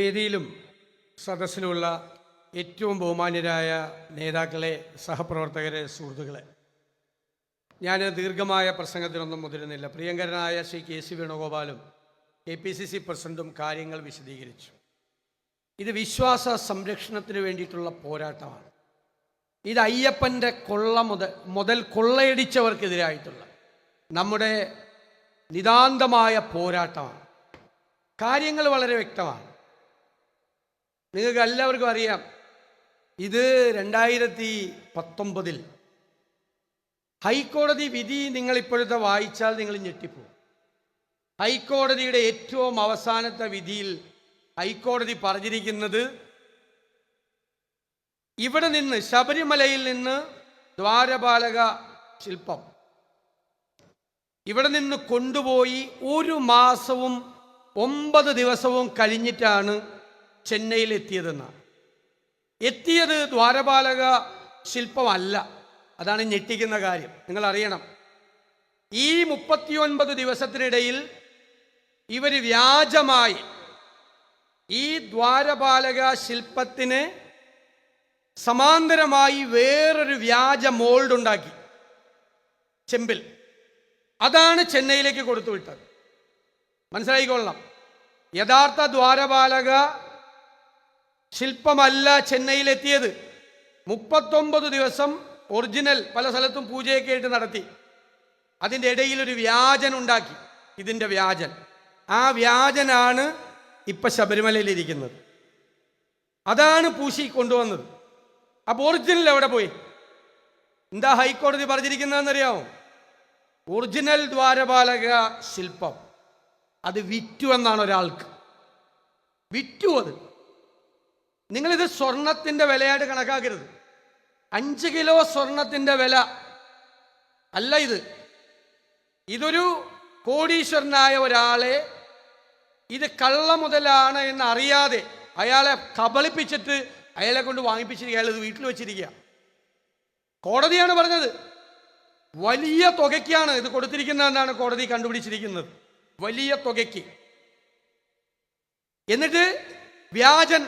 വേദിയിലും സദസ്സിലുമുള്ള ഏറ്റവും ബഹുമാന്യരായ നേതാക്കളെ സഹപ്രവർത്തകരെ സുഹൃത്തുക്കളെ. ഞാൻ ദീർഘമായ പ്രസംഗത്തിനൊന്നും മുതിരുന്നില്ല. പ്രിയങ്കരനായ ശ്രീ കെ സി വേണുഗോപാലും കെ പി സി സി പ്രസിഡന്റും കാര്യങ്ങൾ വിശദീകരിച്ചു. ഇത് വിശ്വാസ സംരക്ഷണത്തിന് വേണ്ടിയിട്ടുള്ള പോരാട്ടമാണ്. ഇത് അയ്യപ്പന്റെ കൊള്ള മുതൽ മുതൽ കൊള്ളയടിച്ചവർക്കെതിരായിട്ടുള്ള നമ്മുടെ നിതാന്തമായ പോരാട്ടമാണ്. കാര്യങ്ങൾ വളരെ വ്യക്തമാണ്. നിങ്ങൾക്ക് എല്ലാവർക്കും അറിയാം. ഇത് രണ്ടായിരത്തി പത്തൊമ്പതിൽ ഹൈക്കോടതി വിധി നിങ്ങൾ ഇപ്പോഴത്തെ വായിച്ചാൽ നിങ്ങൾ ഞെട്ടിപ്പോകും ഹൈക്കോടതിയുടെ ഏറ്റവും അവസാനത്തെ വിധിയിൽ ഹൈക്കോടതി പറഞ്ഞിരിക്കുന്നത് ഇവിടെ നിന്ന് ശബരിമലയിൽ നിന്ന് ദ്വാരപാലക ശില്പം. ഇവിടെ നിന്ന് കൊണ്ടുപോയി ഒരു മാസവും ഒമ്പത് ദിവസവും കഴിഞ്ഞിട്ടാണ് ചെന്നൈയിൽ എത്തിയതെന്നാണ് എത്തിയത് ദ്വാരപാലക ശില്പമല്ല. അതാണ് ഞെട്ടിക്കുന്ന കാര്യം. നിങ്ങൾ അറിയണം ഈ മുപ്പത്തിയൊൻപത് ദിവസത്തിനിടയിൽ ഇവർ വ്യാജമായി ഈ ദ്വാരപാലക ശില്പത്തിന് സമാന്തരമായി വേറൊരു വ്യാജ മോൾഡ് ഉണ്ടാക്കി. ചെമ്പിൽ. അതാണ് ചെന്നൈയിലേക്ക് കൊടുത്തു വിട്ടത് മനസ്സിലായിക്കൊള്ളാം യഥാർത്ഥ ദ്വാരപാലക ശില്പമല്ല ചെന്നൈയിലെത്തിയത്. മുപ്പത്തൊമ്പത് ദിവസം ഒറിജിനൽ പല സ്ഥലത്തും പൂജയൊക്കെ ആയിട്ട് നടത്തി. അതിന്റെ ഇടയിൽ ഒരു വ്യാജൻ ഉണ്ടാക്കി. ഇതിന്റെ വ്യാജൻ. ആ വ്യാജനാണ് ഇപ്പൊ ശബരിമലയിൽ ഇരിക്കുന്നത് അതാണ് പൂശി കൊണ്ടുവന്നത്. അപ്പോൾ ഒറിജിനൽ എവിടെ പോയി? എന്താ ഹൈക്കോടതി പറഞ്ഞിരിക്കുന്നതെന്നറിയാമോ? ഒറിജിനൽ ദ്വാരപാലക ശില്പം. അത് വിറ്റു എന്നാണ് ഒരാൾക്ക്. വിറ്റു അത്. നിങ്ങളിത് സ്വർണത്തിന്റെ വിലയായിട്ട് കണക്കാക്കരുത്. അഞ്ച് കിലോ സ്വർണത്തിന്റെ വില. അല്ല ഇത്. ഇതൊരു കോടീശ്വരനായ ഒരാളെ ഇത് കള്ള മുതലാണ് എന്ന് അറിയാതെ അയാളെ കബളിപ്പിച്ചിട്ട് അയാളെ കൊണ്ട് വാങ്ങിപ്പിച്ചിരിക്കുക. അയാൾ ഇത് വീട്ടിൽ വെച്ചിരിക്കുക. കോടതിയാണ് പറഞ്ഞത്. വലിയ തുകയ്ക്കാണ് ഇത് കൊടുത്തിരിക്കുന്നതെന്നാണ് കോടതി കണ്ടുപിടിച്ചിരിക്കുന്നത്. വലിയ തുകയ്ക്ക്. എന്നിട്ട് വ്യാജൻ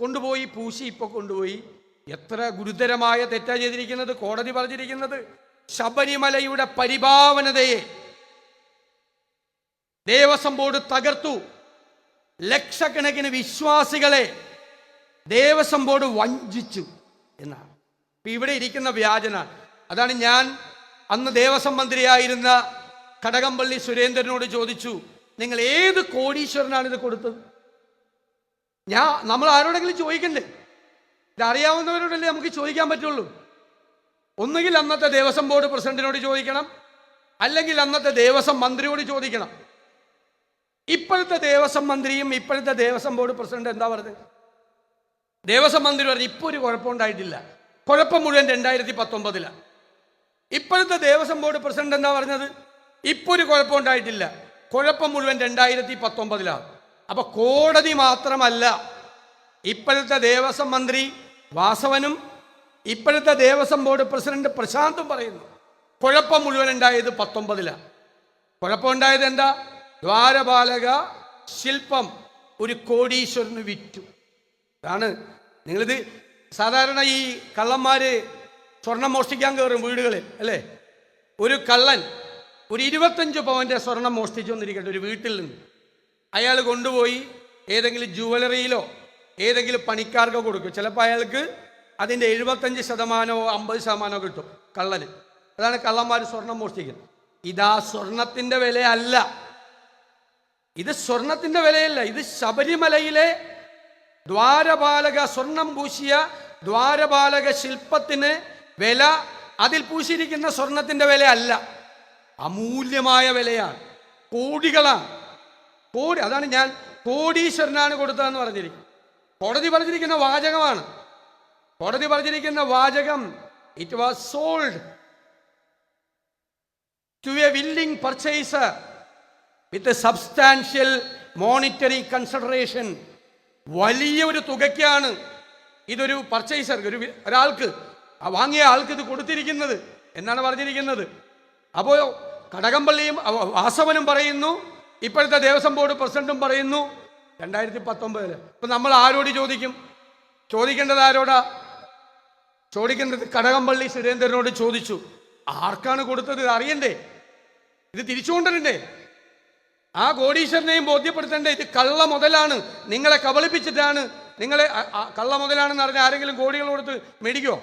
കൊണ്ടുപോയി പൂശി ഇപ്പോൾ കൊണ്ടുപോയി. എത്ര ഗുരുതരമായ തെറ്റാ ചെയ്തിരിക്കുന്നത് കോടതി പറഞ്ഞിരിക്കുന്നത്. ശബരിമലയുടെ പരിഭാവനതയെ ദേവസ്വം ബോർഡ് തകർത്തു. ലക്ഷക്കണക്കിന് വിശ്വാസികളെ ദേവസ്വം ബോർഡ് വഞ്ചിച്ചു എന്നാണ്. ഇപ്പൊ ഇവിടെ ഇരിക്കുന്ന വ്യാജന. അതാണ് ഞാൻ അന്ന് ദേവസ്വം മന്ത്രിയായിരുന്ന കടകംപള്ളി സുരേന്ദ്രനോട് ചോദിച്ചു നിങ്ങൾ ഏത് കോടീശ്വരനാണ് ഇത് കൊടുത്തത്? ഞാൻ നമ്മൾ ആരോടെങ്കിലും ചോദിക്കണ്ടേ? ഇതറിയാവുന്നവരോടല്ലേ നമുക്ക് ചോദിക്കാൻ പറ്റുള്ളൂ. ഒന്നുകിൽ അന്നത്തെ ദേവസ്വം ബോർഡ് പ്രസിഡന്റിനോട് ചോദിക്കണം അല്ലെങ്കിൽ അന്നത്തെ ദേവസ്വം മന്ത്രിയോട് ചോദിക്കണം. ഇപ്പോഴത്തെ ദേവസ്വം മന്ത്രിയും ഇപ്പോഴത്തെ ദേവസ്വം ബോർഡ് പ്രസിഡന്റ് എന്താ പറയുന്നത് ദേവസ്വം മന്ത്രി പറഞ്ഞു ഇപ്പോൾ ഒരു കുഴപ്പമുണ്ടായിട്ടില്ല കുഴപ്പം മുഴുവൻ രണ്ടായിരത്തി പത്തൊമ്പതിലാണ് ഇപ്പോഴത്തെ ദേവസ്വം ബോർഡ് പ്രസിഡന്റ് എന്താ പറഞ്ഞത്? ഇപ്പോൾ ഒരു കുഴപ്പമുണ്ടായിട്ടില്ല കുഴപ്പം മുഴുവൻ രണ്ടായിരത്തി പത്തൊമ്പതിലാണ് അപ്പൊ കോടതി മാത്രമല്ല ഇപ്പോഴത്തെ ദേവസ്വം മന്ത്രി വാസവനും ഇപ്പോഴത്തെ ദേവസ്വം ബോർഡ് പ്രസിഡന്റ് പ്രശാന്തും പറയുന്നു കുഴപ്പം മുഴുവൻ ഉണ്ടായത് പത്തൊമ്പതിലാണ് കുഴപ്പമുണ്ടായത് എന്താ? ദ്വാരപാലക ശില്പം ഒരു കോടീശ്വരന് വിറ്റു. അതാണ് നിങ്ങളിത് സാധാരണ ഈ കള്ളന്മാര് സ്വർണം മോഷ്ടിക്കാൻ കയറും വീടുകളിൽ അല്ലേ? ഒരു കള്ളൻ ഒരു ഇരുപത്തഞ്ച് പവന്റെ സ്വർണം മോഷ്ടിച്ചു വന്നിരിക്കട്ടെ ഒരു വീട്ടിൽ നിന്ന്. അയാൾ കൊണ്ടുപോയി ഏതെങ്കിലും ജുവലറിയിലോ ഏതെങ്കിലും പണിക്കാർക്ക് കൊടുക്കും. ചിലപ്പോൾ അയാൾക്ക് അതിന്റെ എഴുപത്തഞ്ച് ശതമാനമോ അമ്പത് ശതമാനമോ കിട്ടും കള്ളന്. അതാണ് കള്ളന്മാർ സ്വർണം മോഷ്ടിക്കുന്നത്. ഇതാ സ്വർണത്തിന്റെ വിലയല്ല. ഇത് സ്വർണത്തിന്റെ വിലയല്ല. ഇത് ശബരിമലയിലെ ദ്വാരപാലക സ്വർണം പൂശിയ ദ്വാരപാലക ശില്പത്തിന് വില അതിൽ പൂശിയിരിക്കുന്ന സ്വർണത്തിന്റെ വിലയല്ല. അമൂല്യമായ വിലയാണ്. കോടികളാണ്. കോടി അതാണ് ഞാൻ കോടീശ്വരനാണ് കൊടുത്തതെന്ന് പറഞ്ഞിരിക്കും. കോടതി പറഞ്ഞിരിക്കുന്ന വാചകമാണ്. കോടതി പറഞ്ഞിരിക്കുന്ന വാചകം it was sold to a willing purchaser with substantial monetary consideration വലിയ ഒരു തുകയ്ക്കാണ് ഇതൊരു പർച്ചേസർക്ക് ഒരു ഒരാൾക്ക് വാങ്ങിയ ആൾക്ക് ഇത് കൊടുത്തിരിക്കുന്നത്. എന്നാണ് പറഞ്ഞിരിക്കുന്നത്. അപ്പോൾ കടകംപള്ളിയും വാസവനും പറയുന്നു ഇപ്പോഴത്തെ ദേവസ്വം ബോർഡ് പ്രസിഡന്റും പറയുന്നു രണ്ടായിരത്തി പത്തൊമ്പതിൽ ഇപ്പൊ നമ്മൾ ആരോട് ചോദിക്കും? ചോദിക്കേണ്ടത് ആരോടാ? ചോദിക്കേണ്ടത് കടകംപള്ളി സുരേന്ദ്രനോട് ചോദിച്ചു. ആർക്കാണ് കൊടുത്തത്? അറിയണ്ടേ? ഇത് തിരിച്ചു കൊണ്ടുവരണ്ടേ ആ കോടീശ്വരനെയും ബോധ്യപ്പെടുത്തണ്ടേ? ഇത് കള്ള മുതലാണ്. നിങ്ങളെ കബളിപ്പിച്ചിട്ടാണ്. നിങ്ങളെ കള്ള മുതലാണെന്ന് അറിഞ്ഞ ആരെങ്കിലും കോടികൾ കൊടുത്ത് മേടിക്കോ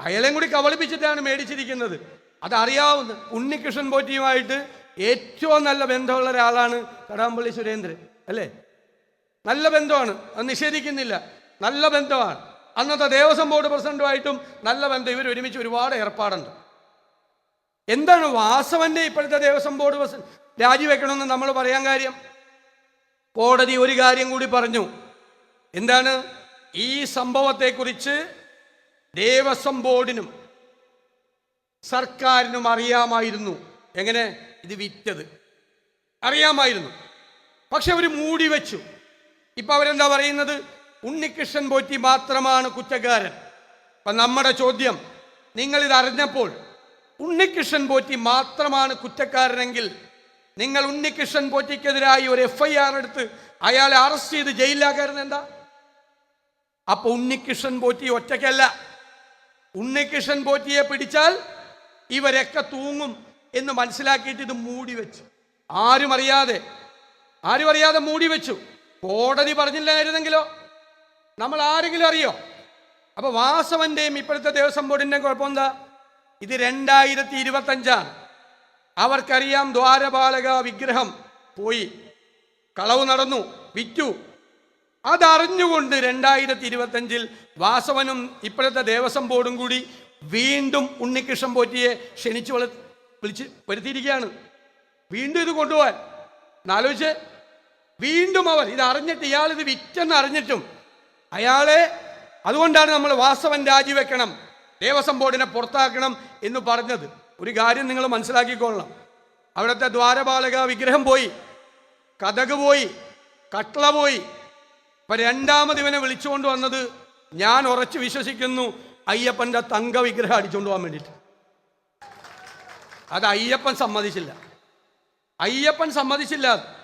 അയാളെയും കൂടി കബളിപ്പിച്ചിട്ടാണ് മേടിച്ചിരിക്കുന്നത്. അതറിയാവുന്ന ഉണ്ണികൃഷ്ണൻ പോറ്റിയുമായിട്ട് ഏറ്റവും നല്ല ബന്ധമുള്ള ഒരാളാണ് കടാമ്പള്ളി സുരേന്ദ്രൻ അല്ലേ? നല്ല ബന്ധമാണ് അത് നിഷേധിക്കുന്നില്ല. നല്ല ബന്ധമാണ്. അന്നത്തെ ദേവസ്വം ബോർഡ് പ്രസിഡന്റുമായിട്ടും നല്ല ബന്ധം ഇവർ ഒരുമിച്ച് ഒരുപാട് ഏർപ്പാടുണ്ട്. എന്താണ് വാസവന്റെ ഇപ്പോഴത്തെ ദേവസ്വം ബോർഡ് രാജിവെക്കണമെന്ന് നമ്മൾ പറയാൻ കാര്യം? കോടതി ഒരു കാര്യം കൂടി പറഞ്ഞു. എന്താണ്? ഈ സംഭവത്തെക്കുറിച്ച് ദേവസ്വം ബോർഡിനും സർക്കാരിനും അറിയാമായിരുന്നു. എങ്ങനെ? ഇത് വിറ്റത്. അറിയാമായിരുന്നു. പക്ഷെ അവർ മൂടി വെച്ചു. ഇപ്പൊ അവരെന്താ പറയുന്നത്? ഉണ്ണികൃഷ്ണൻ പോറ്റി മാത്രമാണ് കുറ്റക്കാരൻ. അപ്പൊ നമ്മുടെ ചോദ്യം നിങ്ങൾ ഇത് അറിഞ്ഞപ്പോൾ ഉണ്ണികൃഷ്ണൻ പോറ്റി മാത്രമാണ് കുറ്റക്കാരനെങ്കിൽ നിങ്ങൾ ഉണ്ണികൃഷ്ണൻ പോറ്റിക്കെതിരായി ഒരു എഫ് ഐ ആർ എടുത്ത് അയാളെ അറസ്റ്റ് ചെയ്ത് ജയിലിലാക്കാരുന്ന എന്താ? അപ്പൊ ഉണ്ണികൃഷ്ണൻ പോറ്റി ഒറ്റയ്ക്കല്ല. ഉണ്ണികൃഷ്ണൻ പോറ്റിയെ പിടിച്ചാൽ ഇവരൊക്കെ തൂങ്ങും. എന്ന് മനസ്സിലാക്കിയിട്ട് ഇത് മൂടി വെച്ചു. ആരും അറിയാതെ ആരും അറിയാതെ മൂടി വെച്ചു. കോടതി പറഞ്ഞില്ലായിരുന്നെങ്കിലോ? നമ്മൾ ആരെങ്കിലും അറിയോ? അപ്പൊ വാസവന്റെയും ഇപ്പോഴത്തെ ദേവസ്വം ബോർഡിന്റെയും കുഴപ്പം എന്താ? ഇത് രണ്ടായിരത്തി ഇരുപത്തി അഞ്ചാണ് അവർക്കറിയാം ദ്വാരപാലക വിഗ്രഹം പോയി കളവ് നടന്നു വിറ്റു. അതറിഞ്ഞുകൊണ്ട് രണ്ടായിരത്തി ഇരുപത്തഞ്ചിൽ വാസവനും ഇപ്പോഴത്തെ ദേവസ്വം ബോർഡും കൂടി വീണ്ടും ഉണ്ണികൃഷ്ണൻ പോറ്റിയെ ക്ഷണിച്ചു വള വിളിച്ച് വരുത്തിയിരിക്കുകയാണ്. വീണ്ടും ഇത് കൊണ്ടുപോകാൻ എന്നാലോചിച്ച് വീണ്ടും അവൻ ഇത് അറിഞ്ഞിട്ട് ഇയാൾ ഇത് വിറ്റെന്ന് അറിഞ്ഞിട്ടും അയാളെ അതുകൊണ്ടാണ് നമ്മൾ വാസവൻ രാജിവെക്കണം ദേവസ്വം ബോർഡിനെ പുറത്താക്കണം എന്ന് പറഞ്ഞത്. ഒരു കാര്യം നിങ്ങൾ മനസ്സിലാക്കിക്കൊള്ളണം. അവിടുത്തെ ദ്വാരപാലക വിഗ്രഹം പോയി കഥക് പോയി കട്ട്ള പോയി. ഇപ്പൊ രണ്ടാമത് ഇവനെ വിളിച്ചുകൊണ്ട് വന്നത് ഞാൻ ഉറച്ചു വിശ്വസിക്കുന്നു അയ്യപ്പന്റെ തങ്ക വിഗ്രഹം അടിച്ചുകൊണ്ട് പോകാൻ വേണ്ടിയിട്ട്. അത് അയ്യപ്പൻ സമ്മതിച്ചില്ല. അയ്യപ്പൻ സമ്മതിച്ചില്ല.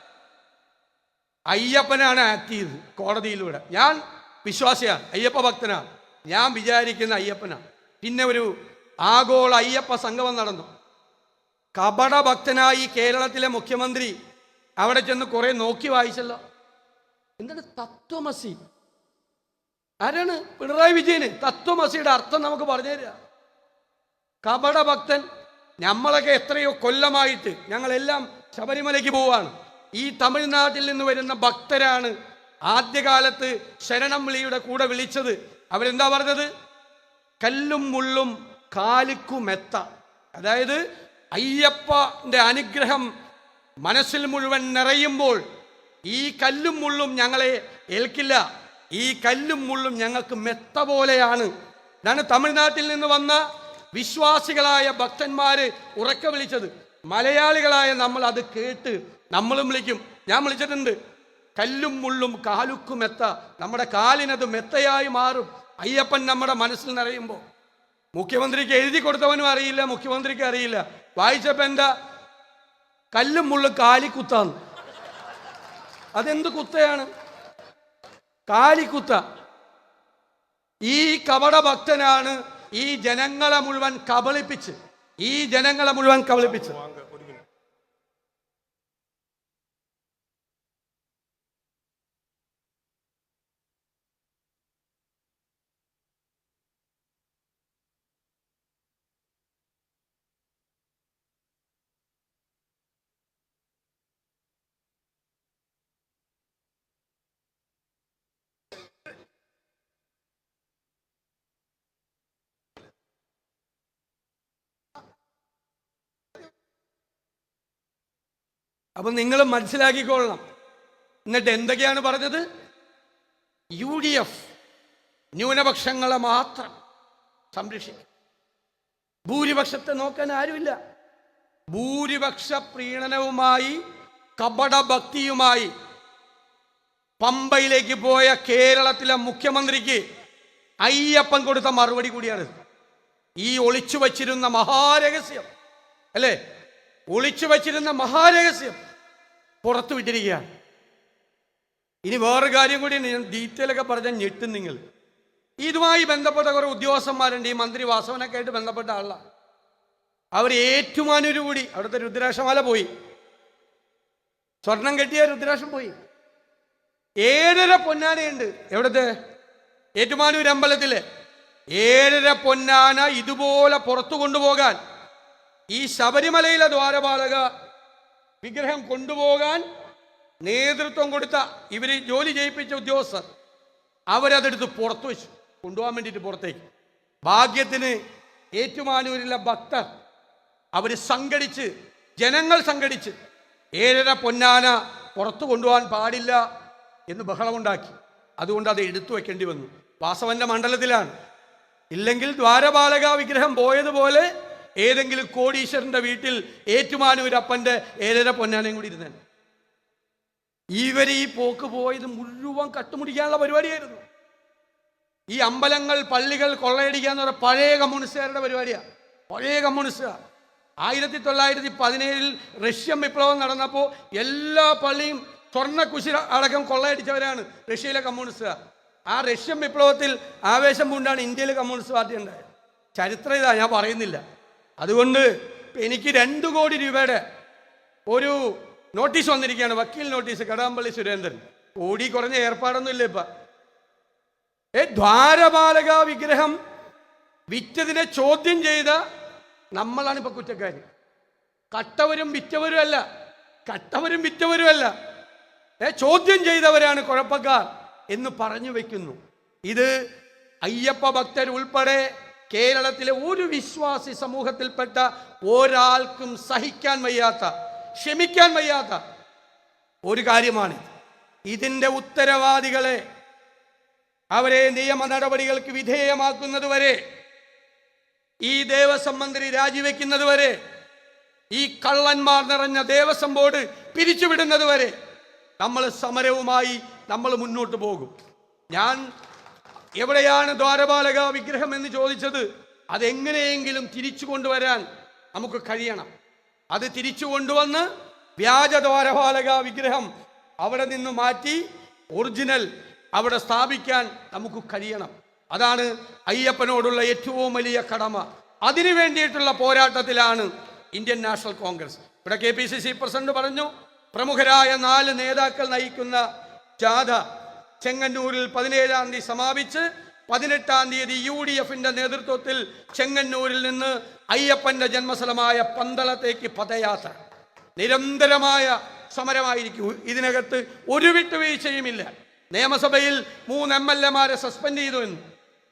അയ്യപ്പനാണ് ആക്ട് ചെയ്തത് കോടതിയിലൂടെ. ഞാൻ വിശ്വാസിയാണ് അയ്യപ്പ ഭക്തനാണ്. ഞാൻ വിചാരിക്കുന്ന അയ്യപ്പനാണ്. പിന്നെ ഒരു ആഗോള അയ്യപ്പ സംഗമം നടന്നു. കപട ഭക്തനായി കേരളത്തിലെ മുഖ്യമന്ത്രി അവിടെ ചെന്ന് കുറെ നോക്കി വായിച്ചല്ലോ. എന്താണ് തത്വമസി? ആരാണ് പിണറായി വിജയന്? തത്വമസിയുടെ അർത്ഥം നമുക്ക് പറഞ്ഞു തരിക. കപട ഭക്തൻ നമ്മളൊക്കെ എത്രയോ കൊല്ലമായിട്ട് ഞങ്ങളെല്ലാം ശബരിമലയ്ക്ക് പോവാണ്. ഈ തമിഴ്നാട്ടിൽ നിന്ന് വരുന്ന ഭക്തരാണ് ആദ്യകാലത്ത് ശരണം വിളിയുടെ കൂടെ വിളിച്ചത്. അവരെന്താ പറഞ്ഞത്? കല്ലും മുള്ളും കാലിക്കുമെത്ത അതായത് അയ്യപ്പന്റെ അനുഗ്രഹം മനസ്സിൽ മുഴുവൻ നിറയുമ്പോൾ ഈ കല്ലും മുള്ളും ഞങ്ങളെ ഏൽക്കില്ല. ഈ കല്ലും മുള്ളും ഞങ്ങൾക്ക് മെത്ത പോലെയാണ്. ഇതാണ് തമിഴ്നാട്ടിൽ നിന്ന് വന്ന വിശ്വാസികളായ ഭക്തന്മാര് ഉറക്കെ വിളിച്ചത്. മലയാളികളായ നമ്മൾ അത് കേട്ട് നമ്മളും വിളിക്കും. ഞാൻ വിളിച്ചിട്ടുണ്ട്. കല്ലും മുള്ളും കാലുക്കും മെത്ത. നമ്മുടെ കാലിനത് മെത്തയായി മാറും. അയ്യപ്പൻ നമ്മുടെ മനസ്സിൽ നിറയുമ്പോൾ മുഖ്യമന്ത്രിക്ക് എഴുതി കൊടുത്തവനും അറിയില്ല മുഖ്യമന്ത്രിക്ക് അറിയില്ല. വായിച്ചപ്പോ എന്താ? കല്ലും മുള്ളും കാലിക്കുത്താന്ന് അതെന്ത് കുത്തയാണ്? കാലിക്കുത്ത ഈ കപട ഭക്തനാണ് ഈ ജനങ്ങളെ മുഴുവൻ കബളിപ്പിച്ച് ഈ ജനങ്ങളെ മുഴുവൻ കബളിപ്പിച്ച്. അപ്പൊ നിങ്ങൾ മനസ്സിലാക്കിക്കൊള്ളണം. എന്നിട്ട് എന്തൊക്കെയാണ് പറഞ്ഞത്? യു ഡി എഫ് ന്യൂനപക്ഷങ്ങളെ മാത്രം സംരക്ഷിക്കും. ഭൂരിപക്ഷത്തെ നോക്കാൻ ആരുമില്ല. ഭൂരിപക്ഷ പ്രീണനവുമായി കപട ഭക്തിയുമായി പമ്പയിലേക്ക് പോയ കേരളത്തിലെ മുഖ്യമന്ത്രിക്ക് അയ്യപ്പൻ കൊടുത്ത മറുപടി കൂടിയാണ് ഈ ഒളിച്ചു വച്ചിരുന്ന മഹാരഹസ്യം. അല്ലേ? ഒളിച്ചു വച്ചിരുന്ന മഹാരഹസ്യം പുറത്തു വിട്ടിരിക്കുകയാണ്. ഇനി വേറൊരു കാര്യം കൂടി ഞാൻ ഡീറ്റെയിൽ ഒക്കെ പറഞ്ഞാൽ ഞെട്ടും നിങ്ങൾ. ഇതുമായി ബന്ധപ്പെട്ട കുറേ ഉദ്യോഗസ്ഥന്മാരുണ്ട് ഈ മന്ത്രി വാസവനൊക്കെ ആയിട്ട് ബന്ധപ്പെട്ട ആളാണ് അവർ ഏറ്റുമാനൂര് കൂടി അവിടുത്തെ രുദ്രാക്ഷമാല പോയി. സ്വർണം കെട്ടിയ രുദ്രാക്ഷം പോയി. ഏഴര പൊന്നാനയുണ്ട് എവിടത്തെ? ഏറ്റുമാനൂർ അമ്പലത്തിലെ. ഏഴര പൊന്നാന ഇതുപോലെ പുറത്തു കൊണ്ടുപോകാൻ ഈ ശബരിമലയിലെ ദ്വാരപാലക വിഗ്രഹം കൊണ്ടുപോകാൻ നേതൃത്വം കൊടുത്ത ഇവർ ജോലി ചെയ്യിപ്പിച്ച ഉദ്യോഗസ്ഥർ അവരതെടുത്ത് പുറത്തു വെച്ചു. കൊണ്ടുപോകാൻ വേണ്ടിയിട്ട് പുറത്തേക്ക്. ഭാഗ്യത്തിന് ഏറ്റുമാനൂരിലെ ഭക്തർ അവർ സംഘടിച്ച് ജനങ്ങൾ സംഘടിച്ച് ഏഴര പൊന്നാന പുറത്തു കൊണ്ടുപോകാൻ പാടില്ല എന്ന് ബഹളമുണ്ടാക്കി. അതുകൊണ്ട് അത് എടുത്തു വെക്കേണ്ടി വന്നു. വാസവന്റെ മണ്ഡലത്തിലാണ്. ഇല്ലെങ്കിൽ ദ്വാരപാലക വിഗ്രഹം പോയതുപോലെ ഏതെങ്കിലും കോടീശ്വരന്റെ വീട്ടിൽ ഏറ്റുമാനൂരപ്പന്റെ ഏഴര പൊന്നാനയും കൂടി ഇരുന്നേ ഇവർ ഈ പോക്ക് പോയത് മുഴുവൻ കട്ടുമുടിക്കാനുള്ള പരിപാടിയായിരുന്നു. ഈ അമ്പലങ്ങൾ പള്ളികൾ കൊള്ളയടിക്കുക എന്ന് പഴയ കമ്മ്യൂണിസ്റ്റുകാരുടെ പരിപാടിയാണ് പഴയ കമ്മ്യൂണിസ്റ്റുകാർ ആയിരത്തി തൊള്ളായിരത്തി പതിനേഴിൽ റഷ്യൻ വിപ്ലവം നടന്നപ്പോൾ എല്ലാ പള്ളിയും സ്വർണക്കുശി അടക്കം കൊള്ളയടിച്ചവരാണ് റഷ്യയിലെ കമ്മ്യൂണിസ്റ്റുകാർ. ആ റഷ്യൻ വിപ്ലവത്തിൽ ആവേശം കൊണ്ടാണ് ഇന്ത്യയിലെ കമ്മ്യൂണിസ്റ്റ് പാർട്ടി ഉണ്ടായത്. ചരിത്രം ഇതാ ഞാൻ പറയുന്നില്ല. അതുകൊണ്ട് എനിക്ക് രണ്ട് കോടി രൂപയുടെ ഒരു നോട്ടീസ് വന്നിരിക്കുകയാണ്. വക്കീൽ നോട്ടീസ് കടകംപള്ളി സുരേന്ദ്രൻ. കോടി കുറഞ്ഞ ഏർപ്പാടൊന്നും ഇല്ല ഇപ്പം. ഏ ദ്വാരപാലക വിഗ്രഹം വിറ്റതിനെ ചോദ്യം ചെയ്ത നമ്മളാണ് ഇപ്പൊ കുറ്റക്കാർ കട്ടവരും വിറ്റവരും അല്ല. കട്ടവരും വിറ്റവരും അല്ല. ഏ ചോദ്യം ചെയ്തവരാണ് കുഴപ്പക്കാർ എന്ന് പറഞ്ഞു വെക്കുന്നു. ഇത് അയ്യപ്പ ഭക്തർ ഉൾപ്പെടെ കേരളത്തിലെ ഒരു വിശ്വാസി സമൂഹത്തിൽപ്പെട്ട ഒരാൾക്കും സഹിക്കാൻ വയ്യാത്ത ക്ഷമിക്കാൻ വയ്യാത്ത ഒരു കാര്യമാണ് ഇതിന്റെ ഉത്തരവാദികളെ അവരെ നിയമ നടപടികൾക്ക് വിധേയമാക്കുന്നത് വരെ ഈ ദേവസ്വം മന്ത്രി രാജിവെക്കുന്നത് വരെ ഈ കള്ളന്മാർ നിറഞ്ഞ ദേവസ്വം ബോർഡ് പിരിച്ചുവിടുന്നത് വരെ നമ്മൾ സമരവുമായി നമ്മൾ മുന്നോട്ട് പോകും. ഞാൻ എവിടെയാണ് ദ്വാരപാലക വിഗ്രഹം എന്ന് ചോദിച്ചത്? അതെങ്ങനെയെങ്കിലും തിരിച്ചു കൊണ്ടുവരാൻ നമുക്ക് കഴിയണം. അത് തിരിച്ചു കൊണ്ടുവന്ന് വ്യാജ ദ്വാരപാലക വിഗ്രഹം അവിടെ നിന്ന് മാറ്റി ഒറിജിനൽ അവിടെ സ്ഥാപിക്കാൻ നമുക്ക് കഴിയണം. അതാണ് അയ്യപ്പനോടുള്ള ഏറ്റവും വലിയ കടമ. അതിനു വേണ്ടിയിട്ടുള്ള പോരാട്ടത്തിലാണ് ഇന്ത്യൻ നാഷണൽ കോൺഗ്രസ്. ഇവിടെ K P C C president പറഞ്ഞു പ്രമുഖരായ നാല് നേതാക്കൾ നയിക്കുന്ന ജാഥ ചെങ്ങന്നൂരിൽ പതിനേഴാം തീയതി സമാപിച്ച് പതിനെട്ടാം തീയതി യു ഡി എഫിന്റെ നേതൃത്വത്തിൽ ചെങ്ങന്നൂരിൽ നിന്ന് അയ്യപ്പന്റെ ജന്മസ്ഥലമായ പന്തളത്തേക്ക് പദയാത്ര. നിരന്തരമായ സമരമായിരിക്കും. ഇതിനകത്ത് ഒരു വിട്ടുവീഴ്ചയുമില്ല. നിയമസഭയിൽ മൂന്ന് എം എൽ എമാരെ സസ്പെൻഡ് ചെയ്തു എന്ന്.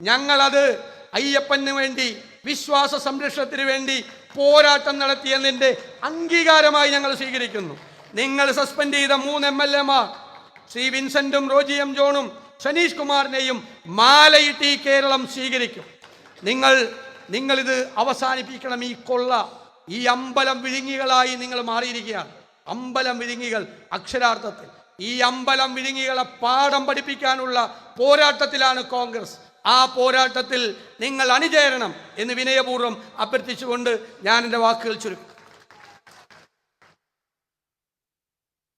ഞങ്ങളത് അയ്യപ്പന് വേണ്ടി വിശ്വാസ സംരക്ഷണത്തിന് വേണ്ടി പോരാട്ടം നടത്തിയതിന്റെ അംഗീകാരമായി ഞങ്ങൾ സ്വീകരിക്കുന്നു. നിങ്ങൾ സസ്പെൻഡ് ചെയ്ത മൂന്ന് എം എൽ എമാർ ശ്രീ വിൻസെന്റും റോജിയം ജോണും സനീഷ് കുമാറിനെയും മാലയിട്ട് കേരളം സ്വീകരിക്കും. നിങ്ങൾ നിങ്ങളിത് അവസാനിപ്പിക്കണം ഈ കൊള്ള. ഈ അമ്പലം വിഴുങ്ങികളായി നിങ്ങൾ മാറിയിരിക്കുകയാണ്. അമ്പലം വിഴുങ്ങികൾ അക്ഷരാർത്ഥത്തിൽ. ഈ അമ്പലം വിഴുങ്ങികളെ പാഠം പഠിപ്പിക്കാനുള്ള പോരാട്ടത്തിലാണ് കോൺഗ്രസ്. ആ പോരാട്ടത്തിൽ നിങ്ങൾ അണിചേരണം എന്ന് വിനയപൂർവം അഭ്യർത്ഥിച്ചുകൊണ്ട് ഞാൻ എന്റെ വാക്കുകൾ ചുരുക്കും.